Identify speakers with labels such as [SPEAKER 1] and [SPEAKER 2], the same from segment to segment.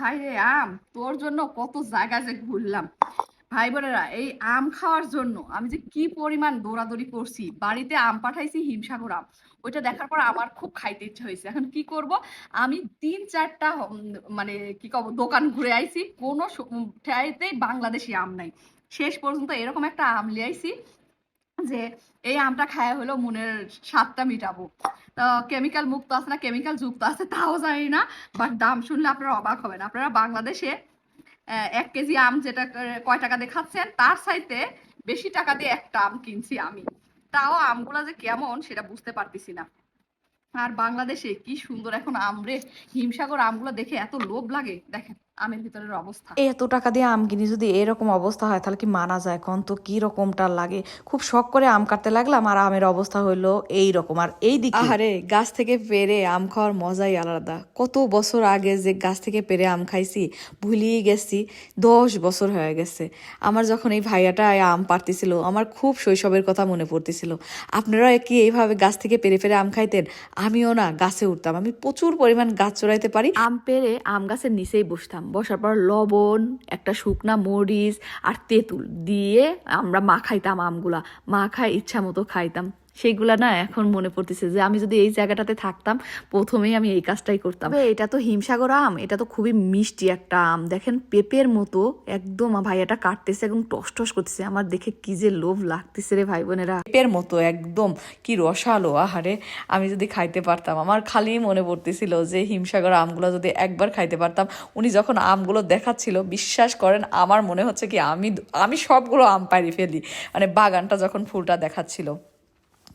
[SPEAKER 1] High রে আম, তোর জন্য কত জায়গা যে ঘুরলাম। ভাই বোনেরা এই আম খাওয়ার জন্য আমি যে কি পরিমাণ দৌড়াদৌড়ি করছি, বাড়িতে আম পাঠাইছি হিমসাগর আম, ওইটা দেখার পর আমার খুব খাইতে ইচ্ছা হয়েছে। এখন কি করব, আমি তিন চারটা মানে কি কব, দোকান ঘুরে আইছি, কোনো ঠাইতেই বাংলাদেশি আম নাই। শেষ পর্যন্ত এরকম একটা আম লিয়ে আইছি যে এই আমটা খায়া হলো মনের স্বাদটা মিটাবো। কেমিক্যাল মুক্ত আছে না কেমিক্যাল যুক্ত আছে তাও জানি না বাট দাম শুনলে আপনারা অবাক হবেন। আপনারা বাংলাদেশে এক কেজি আম যেটা কয় টাকা দিয়ে খাচ্ছেন, তার চাইতে বেশি টাকা দিয়ে একটা আম কিনছি আমি। তাও আমগুলা যে কেমন সেটা বুঝতে পারতেছি না। আর বাংলাদেশে কি সুন্দর এখন আমরে হিমসাগর আমগুলো দেখে এত লোভ লাগে। দেখেন। আমের ভিতরের অবস্থা।
[SPEAKER 2] এত টাকা দিয়ে আম কিনি যদি এরকম অবস্থা হয় তাহলে কি মানা যায় কোন তো কি রকমটা লাগে? খুব শখ করে আম কাটতে লাগলাম আর আমের অবস্থা হইল এই রকম। আর এই দিকে আহারে গাছ থেকে পেরে আম খাওয়ার মজাই আলাদা। কত বছর আগে যে গাছ থেকে পেরে আম খাইছি ভুলিয়ে গেছি দশ বছর হয়ে গেছে। আমার যখন এই ভাইয়াটা আম পারতেছিল আমার খুব শৈশবের কথা মনে পড়তেছিল। আপনারা কি এইভাবে গাছ থেকে পেরে পেরে আম খাইতেন? আমিও না গাছে উঠতাম। আমি প্রচুর পরিমাণ গাছ চড়াইতে পারি। আম পেরে আম গাছের নিচেই বসতাম। বসার পর লবণ, একটা শুকনা মরিচ আর তেঁতুল দিয়ে আমরা মাখাইতাম আমগুলা। মাখায় ইচ্ছা মতো খাইতাম। সেইগুলা না এখন মনে পড়তেছে যে আমি যদি এই জায়গাটাতে থাকতাম প্রথমেই আমি এই কাজটাই করতাম। এটা তো হিমসাগর আম এটা তো খুবই মিষ্টি একটা আম। দেখেন পেঁপের মতো একদম ভাইয়াটা কাটতেছে এবং টস টস করতেছে। আমার দেখে কি যে লোভ লাগতেছে রে ভাই বোনেরা। পেঁপের মতো একদম কি রসালো আহারে আমি যদি খাইতে পারতাম। আমার খালি মনে পড়তেছিল যে হিমসাগর আমগুলো যদি একবার খাইতে পারতাম উনি যখন আমগুলো দেখাচ্ছিল বিশ্বাস করেন আমার মনে হচ্ছে কি আমি আমি সবগুলো আম পারি ফেলি। মানে বাগানটা যখন ফুলটা দেখাচ্ছিল।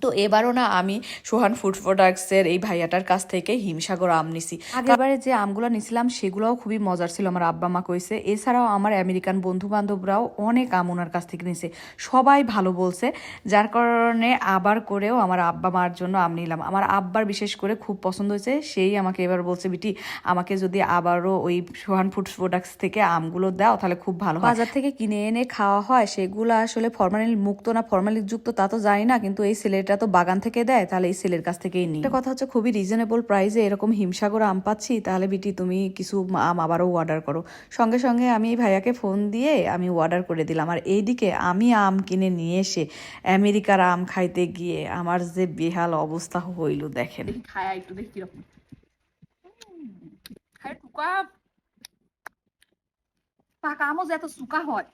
[SPEAKER 2] তো এবারও না আমি সোহান ফুড প্রোডাক্টসের এই ভাইয়াটার কাছ থেকে হিমসাগর আম নিছি। আগেরবারে যে আমগুলো নিছিলাম, সেগুলোও খুবই মজার ছিল, আমার আব্বা মা কইছে। এছাড়াও আমার আমেরিকান বন্ধু বান্ধবরাও অনেক আম ওনার কাছ থেকে নিছে। সবাই ভালো বলছে, যার কারণে আবার করেও আমার আব্বা মার জন্য আম নিলাম। আমার আব্বার বিশেষ করে খুব পছন্দ হয়েছে, সেই আমাকে এবার বলছে, বিটি, আমাকে যদি আবারও ওই সোহান ফুড প্রোডাক্টস থেকে আমগুলো দাও, তাহলে খুব ভালো বাজার থেকে কিনে এনে খাওয়া হয়, সেগুলো আসলে ফরমালিন মুক্ত না ফরমালিন যুক্ত তা তো জানি না, কিন্তু এই ছেলেটা তো বাগান থেকে দেয় তাহলে এই ছেলের কাছ থেকেই নিই। একটা কথা হচ্ছে খুবই রিজনেবল প্রাইসে এরকম হিমসাগর আম পাচ্ছি তাহলে বিটি তুমি কিছু আম আবারও অর্ডার করো। সঙ্গে সঙ্গে আমি এই ভাইয়াকে ফোন দিয়ে আমি অর্ডার করে দিলাম। আর এইদিকে আমি আম কিনে নিয়ে এসে আমেরিকার আম খাইতে গিয়ে আমার যে বেহাল অবস্থা হইল দেখেন।
[SPEAKER 1] খায়া একটু দেখি কীরকম। পাকা আমও যে এত সুকা হয়।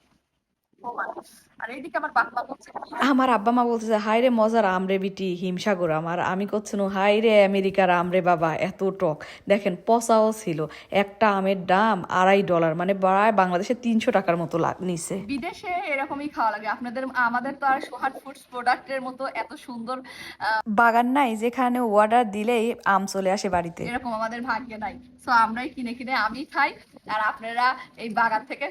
[SPEAKER 1] আমার
[SPEAKER 2] আব্বা মা বলতেছে হাই রে মজার আমরে বিটি হিমসাগর আমার। আমি করছেন হাই রে আমেরিকার আমরে বাবা এত টক। দেখেন পচাও ছিল। একটা আমের দাম আড়াই ডলার মানে প্রায় বাংলাদেশে তিনশো টাকার মতো লাগ নিছে।
[SPEAKER 1] বিদেশে এরকমই খাওয়া লাগে। আপনাদের আমাদের তো আর সোহান ফুডস প্রোডাক্টের মতো এত সুন্দর
[SPEAKER 2] বাগান নাই যেখানে অর্ডার দিলেই আম চলে আসে বাড়িতে।
[SPEAKER 1] এরকম আমাদের ভাগ্যে নাই। তো আমরাই কিনে কিনে আমি খাই আর আপনারা এই বাগান থেকে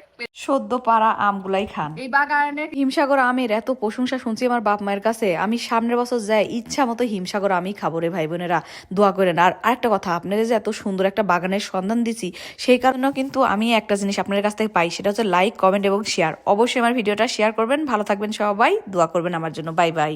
[SPEAKER 2] সদ্য পাড়া আমগুলাই খান।
[SPEAKER 1] এই বাগানে
[SPEAKER 2] হিমসাগর আমের এত প্রশংসা শুনছি আমার বাপ মায়ের কাছে আমি সামনের বছর যাই ইচ্ছা মতো হিমসাগর আমি খাব রে ভাই বোনেরা দোয়া করেন। আর আরেকটা কথা আপনাদের যে এত সুন্দর একটা বাগানের সন্ধান দিছি সেই কারণেও কিন্তু আমি একটা জিনিস আপনাদের কাছ থেকে পাই সেটা হচ্ছে লাইক কমেন্ট এবং শেয়ার অবশ্যই আমার ভিডিওটা শেয়ার করবেন ভালো থাকবেন সবাই দোয়া করবেন আমার জন্য। Bye bye